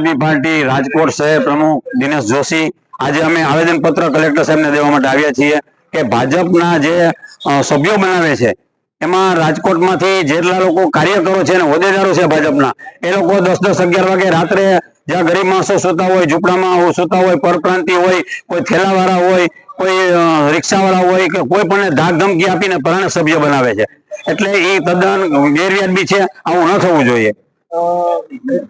આદમી party Rajkot શહેર પ્રમુખ દિનેશ જોશી આજે અમે આવેદન પત્ર કલેક્ટર સાહેબને દેવા માટે આવ્યા છીએ કે ભાજપના જે સભ્યો બનાવે છે, એમાં રાજકોટમાંથી જેટલા લોકો કાર્યકરો છે અને હોદ્દેદારો છે ભાજપના, એ લોકો દસ દસ અગિયાર વાગે રાત્રે જ્યાં ગરીબ માણસો સુતા હોય, ઝૂંપડામાં સુતા હોય, પરપ્રાંતિ હોય, કોઈ થેલાવાળા હોય, કોઈ રિક્ષાવાળા હોય કે કોઈ પણ ધાક ધમકી આપીને પરાણે સભ્ય બનાવે છે. એટલે એ તદ્દન ગેરવ્યાજબી છે, આવું ન થવું જોઈએ.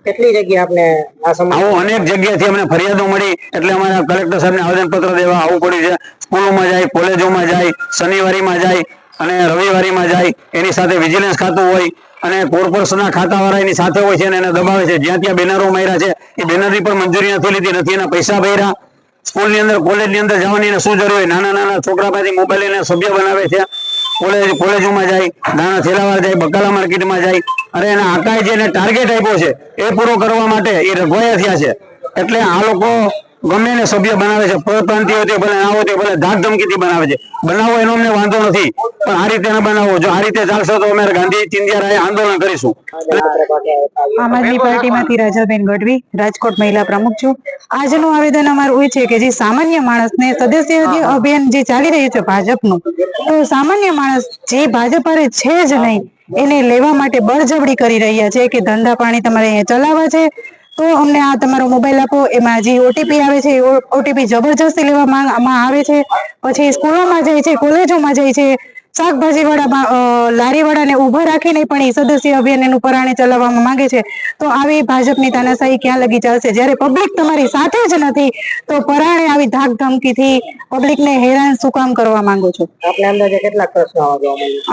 કેટલી જગ્યા આપને આવું અનેક જગ્યાથી અમને ફરિયાદો મળી. એટલે અમારા કલેક્ટર સાહેબને આવેદનપત્ર દેવા આવવું પડ્યું છે. સ્કૂલોમાં જાય, કોલેજોમાં જાય, શનિવારીમાં જાય અને રવિવારીમાં જાય. એની સાથે વિજિલન્સ ખાતું હોય અને કોર્પોરેશનના ખાતાવાળા એની સાથે હોય છે અને એને દબાવે છે. જ્યાં ત્યાં બેનરો માર્યા છે. એ બેનરની પણ મંજૂરી નથી લીધી. નથી એના પૈસા ભર્યા. સ્કૂલની અંદર, કોલેજની અંદર જવાની શું જરૂર હોય? નાના નાના છોકરા પાસેથી મોબાઈલ એને સભ્ય બનાવે છે. કોલેજ, કોલેજોમાં જાય નાના થેલાવાર જાય, બકાલા માર્કેટમાં જાય અને એના આકાય જે ટાર્ગેટ આપ્યો છે, એ પૂરો કરવા માટે એ રઘવાયા થયા છે. એટલે આ લોકો ગમે એને સભ્ય બનાવે છે પરપ્રાંતિ હોય તે ભલે હોય તે ભલે ધાક ધમકીથી બનાવે છે. બનાવો એનો અમને વાંધો નથી પણ આ રીતે ના બનાવો. જો આ રીતે ચાલશે તો અમે ગાંધી ચિંધ્યા આંદોલન કરીશું. આમ આદમી પાર્ટીમાંથી રાજાબેન ગઢવી રાજકોટ મહિલા પ્રમુખ છું. આજનું આવેદન અમારું એ છે કે જે સામાન્ય માણસને સદસ્ય અભિયાન જે ચાલી રહ્યું છે ભાજપનું તો સામાન્ય માણસ જે ભાજપ છે જ નહીં એને લેવા માટે બળજબડી કરી રહ્યા છે કે ધંધા પાણી તમારે અહીંયા ચલાવવા છે તો અમને આ તમારો મોબાઈલ આપો. એમાં જે ઓટીપી આવે છે ઓટીપી જબરજસ્તી લેવામાં આવે છે. પછી સ્કૂલોમાં જાય છે, કોલેજોમાં જાય છે. શાકભાજી વાળા લારી વાળાને ઊભા રાખીને પણ એ સદસ્ય અભિયાન એનું પરાણે ચલાવવામાં માંગે છે. તો આવી ભાજપની તાનાશાહી ક્યાં લગી ચાલશે? જ્યારે પબ્લિક તમારી સાથે જ નથી તો પરાણે આવી ધાક ધમકીથી પબ્લિકને હેરાન શું કામ કરવા માંગો છો? આપને અંદાજે પ્રશ્નો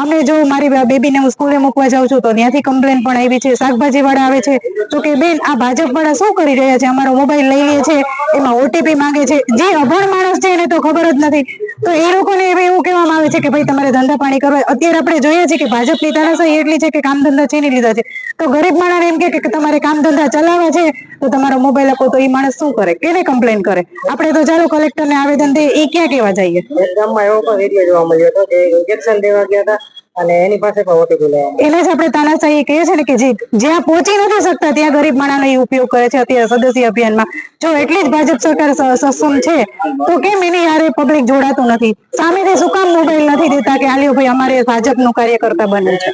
અમે જો મારી બેબીને હું સ્કૂલે મૂકવા જાઉં છું તો ત્યાંથી કમ્પ્લેન પણ આવી છે શાકભાજી વાળા આવે છે. તો કે બેન આ ભાજપ વાળા શું કરી રહ્યા છે? અમારો મોબાઈલ લઈ લે છે એમાં ઓટીપી માંગે છે. જે અભણ માણસ છે એને તો ખબર જ નથી. તો એ લોકોને એવું કહેવામાં આવે છે કે ભાઈ તમારે ધંધા પાણી કરવા અત્યારે આપણે જોઈએ છે કે ભાજપની તાનાશાહી એટલી છે કે કામ ધંધા છીની લીધા છે. તો ગરીબ માણસ એમ કે તમારે કામ ધંધા ચલાવવા છે, તો તમારો મોબાઈલ આપો તો એ માણસ શું કરે? કેને કમ્પ્લેન કરે? આપણે તો ચાલો કલેક્ટરને આવેદન દે, એ ક્યાં કેવા જઈએ? ગામમાં એવો પણ વીડિયો જોવા મળ્યો હતો કે ઇન્જેક્શન દેવા ગયા હતા. અને એની પાસે પણ ઓટીપી લેવા એને જ આપણે તાનાશાહી કહીએ છીએ કે જે જ્યાં પહોંચી નથી શકતા, ત્યાં ગરીબ માણસનો એ ઉપયોગ કરે છે અત્યારે સદસ્ય અભિયાનમાં. જો એટલી જ ભાજપ સરકાર સક્ષમ છે, તો કેમ એની યારે પબ્લિક જોડાતું નથી? સામેથી શું કામ મોબાઈલ નથી દેતા કે, આલ્યો ભાઈ, અમારે ભાજપનું કાર્યકર્તા બનવું છે?